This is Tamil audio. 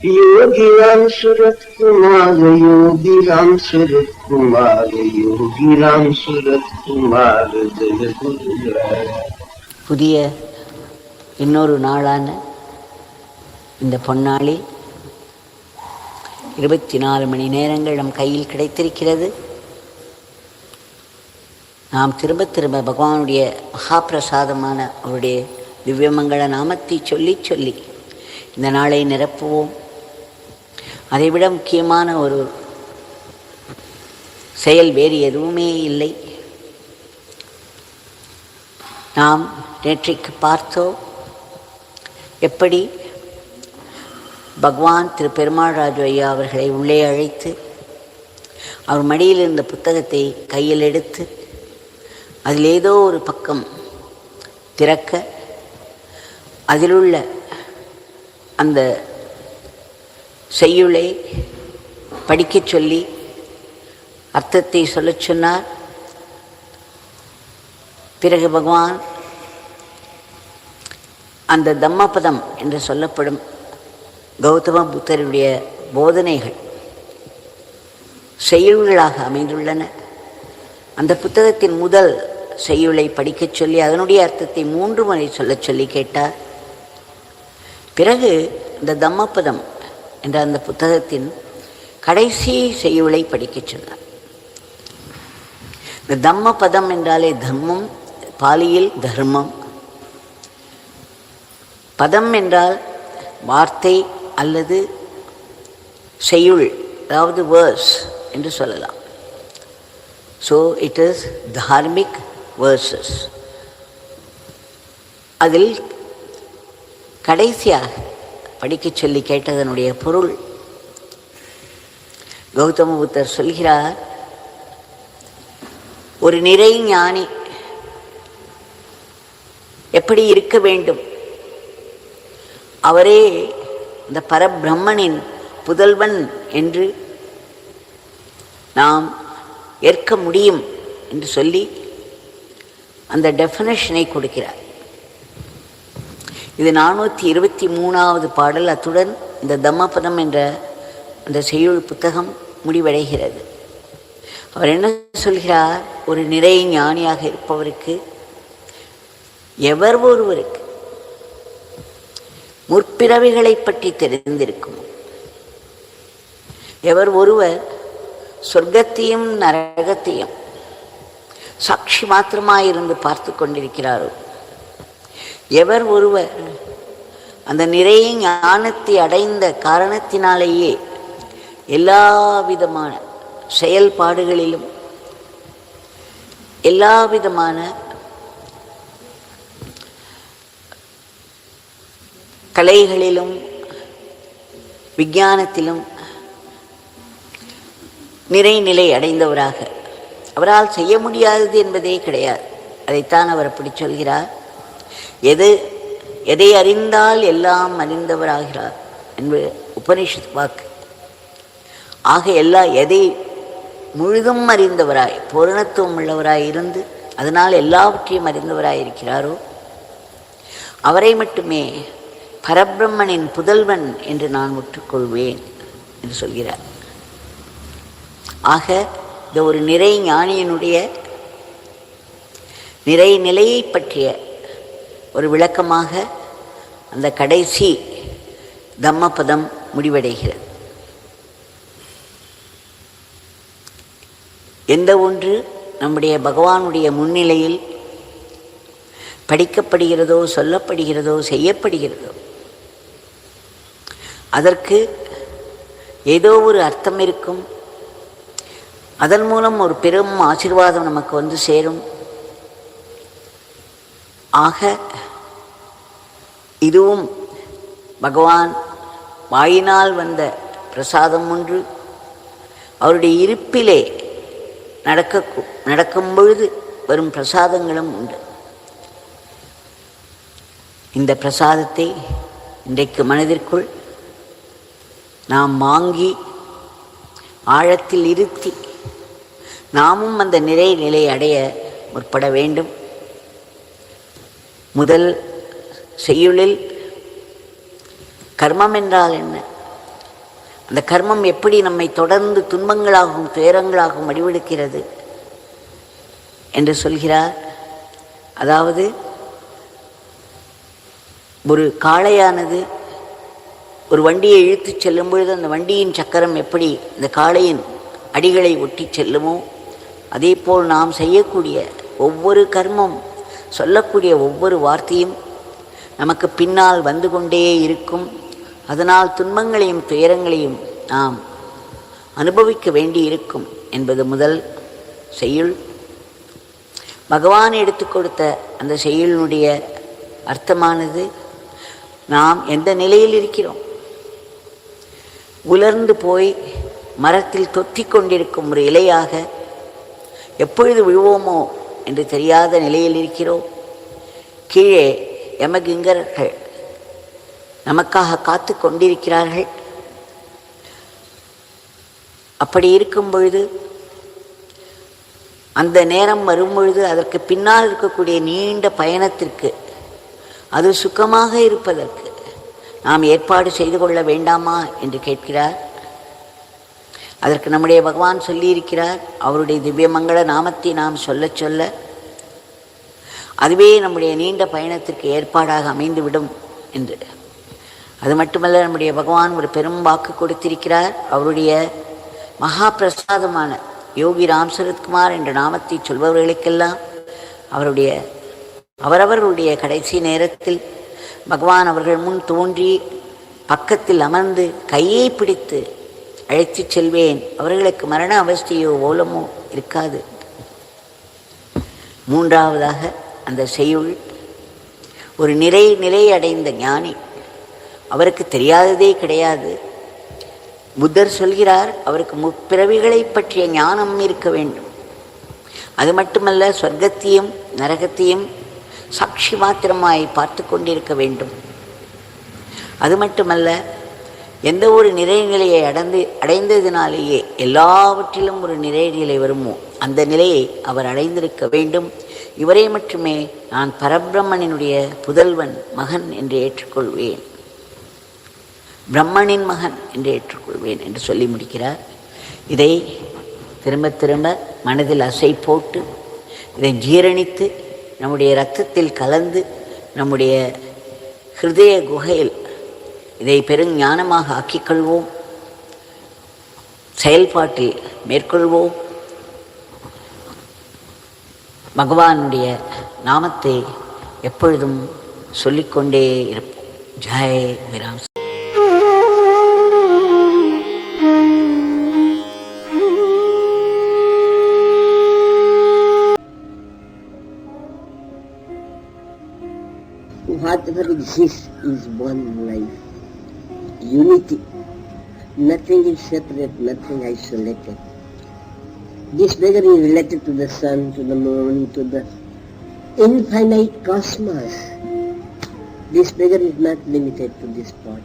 யோகிராம் சுரத்குமார யோகிராம் சுரத்குமார யோகிராம் சுரத்குமார புதிய இன்னொரு நாளான இந்த பொன்னாளில் இருபத்தி நாலு மணி நேரங்கள் நம் கையில் கிடைத்திருக்கிறது. நாம் திரும்ப திரும்ப பகவானுடைய மகாபிரசாதமான அவருடைய திவ்யமங்கள நாமத்தை சொல்லி சொல்லி இந்த நாளை நிரப்புவோம். அதைவிட முக்கியமான ஒரு செயல் வேறு எதுவுமே இல்லை. நாம் நேற்றைக்கு பார்த்தோம் எப்படி பகவான் திரு பெருமாள் ராஜு ஐயா அவர்களை உள்ளே அழைத்து அவர் மடியில் இருந்த புத்தகத்தை கையில் எடுத்து அதில் ஏதோ ஒரு பக்கம் திறக்க அதிலுள்ள அந்த செய்யுளை படிக்கச் சொல்லி அர்த்தத்தை சொல்லச் சொன்னார். பிறகு பகவான் அந்த தம்மபதம் என்று சொல்லப்படும் கௌதம புத்தருடைய போதனைகள் செய்யுள்களாக அமைந்துள்ளன. அந்த புத்தகத்தின் முதல் செய்யுளை படிக்கச் சொல்லி அதனுடைய அர்த்தத்தை மூன்று முறை சொல்லச் சொல்லி கேட்டார். பிறகு இந்த தம்மபதம் என்ற அந்த புத்தகத்தின் கடைசி செய்யுளை படிக்கச் சொன்னார். இந்த தம்ம பதம் என்றாலே தர்மம் பாலியில் தர்மம். பதம் என்றால் வார்த்தை அல்லது செய்யுள் அதாவது வேர்ஸ் என்று சொல்லலாம். So it is Dharmik versus அதில் கடைசியாக படிக்கச் சொல்லி கேட்டதனுடைய பொருள். கௌதம புத்தர் சொல்கிறார் ஒரு நிறை ஞானி எப்படி இருக்க வேண்டும்? அவரே இந்த பரபிரம்மனின் புதல்வன் என்று நாம் ஏற்க முடியும் என்று சொல்லி அந்த டெஃபனேஷனை கொடுக்கிறார். இது நானூற்றி இருபத்தி மூணாவது பாடல். அத்துடன் இந்த தம்மபதம் என்ற அந்த செய்யுள் புத்தகம் முடிவடைகிறது. அவர் என்ன சொல்கிறார்? ஒரு நிறை ஞானியாக இருப்பவருக்கு எவர் ஒருவருக்கு முற்பிறவிகளை பற்றி தெரிந்திருக்கும்? எவர் ஒருவர் சொர்க்கத்தையும் நரகத்தையும் சாட்சி மாத்திரமாயிருந்து பார்த்து கொண்டிருக்கிறாரோ? எவர் ஒருவர் அந்த நிறைய ஞானத்தை அடைந்த காரணத்தினாலேயே எல்லா விதமான செயல்பாடுகளிலும் எல்லா விதமான கலைகளிலும் விஞ்ஞானத்திலும் நிறைநிலை அடைந்தவராக. அவரால் செய்ய முடியாதது என்பதே கிடையாது. அதைத்தான் அவர் அப்படி சொல்கிறார். எது எதை அறிந்தால் எல்லாம் அறிந்தவராகிறார் என்பது உபனிஷத் வாக்கு. ஆக எல்லா எதை முழுதும் அறிந்தவராய் பூரணத்துவம் உள்ளவராய் இருந்து அதனால் எல்லாவற்றையும் அறிந்தவராய் இருக்கிறாரோ? அவரை மட்டுமே பரபிரம்மனின் புதல்வன் என்று நான் ஒற்றுக்கொள்வேன் என்று சொல்கிறார். ஆக இந்த ஒரு நிறை ஞானியனுடைய நிறை நிலையை பற்றிய ஒரு விளக்கமாக அந்த கடைசி தம்மபதம் முடிவடைகிறது. எந்த ஒன்று நம்முடைய பகவானுடைய முன்னிலையில் படிக்கப்படுகிறதோ சொல்லப்படுகிறதோ செய்யப்படுகிறதோ அதற்கு ஏதோ ஒரு அர்த்தம் இருக்கும். அதன் மூலம் ஒரு பெரும் ஆசிர்வாதம் நமக்கு வந்து சேரும். ஆக இதுவும் பகவான் வாயினால் வந்த பிரசாதம் ஒன்று. அவருடைய இருப்பிலே நடக்க நடக்கும் பொழுது வரும் பிரசாதங்களும் உண்டு. இந்த பிரசாதத்தை இன்றைக்கு மனதிற்குள் நாம் வாங்கி ஆழத்தில் இருத்தி நாமும் அந்த நிறை நிலை அடைய முற்பட வேண்டும். முதல் செய்யுளில் கர்மம் என்றால் என்ன? அந்த கர்மம் எப்படி நம்மை தொடர்ந்து துன்பங்களாகவும் துயரங்களாகவும் வடிவெடுக்கிறது என்று சொல்கிறார். அதாவது ஒரு காளையானது ஒரு வண்டியை இழுத்துச் செல்லும் பொழுது அந்த வண்டியின் சக்கரம் எப்படி இந்த காளையின் அடிகளை ஒட்டி செல்லுமோ அதேபோல் நாம் செய்யக்கூடிய ஒவ்வொரு கர்மம் சொல்லக்கூடிய ஒவ்வொரு வார்த்தையும் நமக்கு பின்னால் வந்து கொண்டே இருக்கும். அதனால் துன்பங்களையும் துயரங்களையும் நாம் அனுபவிக்க வேண்டி இருக்கும் என்பது முதல் செய்யுள். பகவான் எடுத்து கொடுத்த அந்த செய்யுளினுடைய அர்த்தமானது நாம் எந்த நிலையில் இருக்கிறோம்? உலர்ந்து போய் மரத்தில் தொத்தி கொண்டிருக்கும் ஒரு இலையாக எப்பொழுது விழுவோமோ என்று தெரியாத நிலையில் இருக்கிறோம். கீழே யமகிங்கர்கள் நமக்காக காத்து கொண்டிருக்கிறார்கள். அப்படி இருக்கும் பொழுது அந்த நேரம் வரும்பொழுது அதற்கு பின்னால் இருக்கக்கூடிய நீண்ட பயணத்திற்கு அது சுக்கமாக இருப்பதற்கு நாம் ஏற்பாடு செய்து கொள்ள வேண்டாமா என்று கேட்கிறார். அதற்கு நம்முடைய பகவான் சொல்லியிருக்கிறார் அவருடைய திவ்யமங்கள நாமத்தை நாம் சொல்ல சொல்ல. அதுவே நம்முடைய நீண்ட பயணத்திற்கு ஏற்பாடாக அமைந்துவிடும் என்று. அது மட்டுமல்ல நம்முடைய பகவான் ஒரு பெரும் வாக்கு கொடுத்திருக்கிறார். அவருடைய மகா பிரசாதமான யோகி ராம் சரத்குமார் என்ற நாமத்தை சொல்பவர்களுக்கெல்லாம் அவருடைய அவரவர்களுடைய கடைசி நேரத்தில் பகவான் அவர்கள் முன் தோன்றி பக்கத்தில் அமர்ந்து கையை பிடித்து அழைத்துச் செல்வேன். அவர்களுக்கு மரண அவஸ்தையோ ஓலமோ இருக்காது. மூன்றாவதாக அந்த செய்யுள் ஒரு நிறை நிலை அடைந்த ஞானி. அவருக்கு தெரியாததே கிடையாது. புத்தர் சொல்கிறார் அவருக்கு முப்பிறவிகளை பற்றிய ஞானம் இருக்க வேண்டும். அது மட்டுமல்ல சொர்க்கத்தையும் நரகத்தையும் சாட்சி மாத்திரமாய் பார்த்து கொண்டிருக்க வேண்டும். அது மட்டுமல்ல எந்த ஒரு நிறைநிலையை அடைந்து அடைந்ததினாலேயே எல்லாவற்றிலும் ஒரு நிறைநிலை வருமோ அந்த நிலையை அவர் அடைந்திருக்க வேண்டும். இவரை மட்டுமே நான் பரபிரம்மனினுடைய புதல்வன் மகன் என்று ஏற்றுக்கொள்வேன். பிரம்மனின் மகன் என்று ஏற்றுக்கொள்வேன் என்று சொல்லி முடிக்கிறார். இதை திரும்ப திரும்ப மனதில் அசை போட்டு இதை ஜீரணித்து நம்முடைய இரத்தத்தில் கலந்து நம்முடைய ஹிருதய குகையில் இதை பெருஞானமாக ஆக்கிக்கொள்வோம். செயல்பாட்டில் மேற்கொள்வோம். பகவானுடைய நாமத்தை எப்பொழுதும் சொல்லிக்கொண்டே இருப்போம். ஜெய் விராம் Whatever exists is one life. Unity. Nothing is separate, nothing isolated. This beggar is related to the sun, to the moon, to the infinite cosmos. This beggar is not limited to this spot.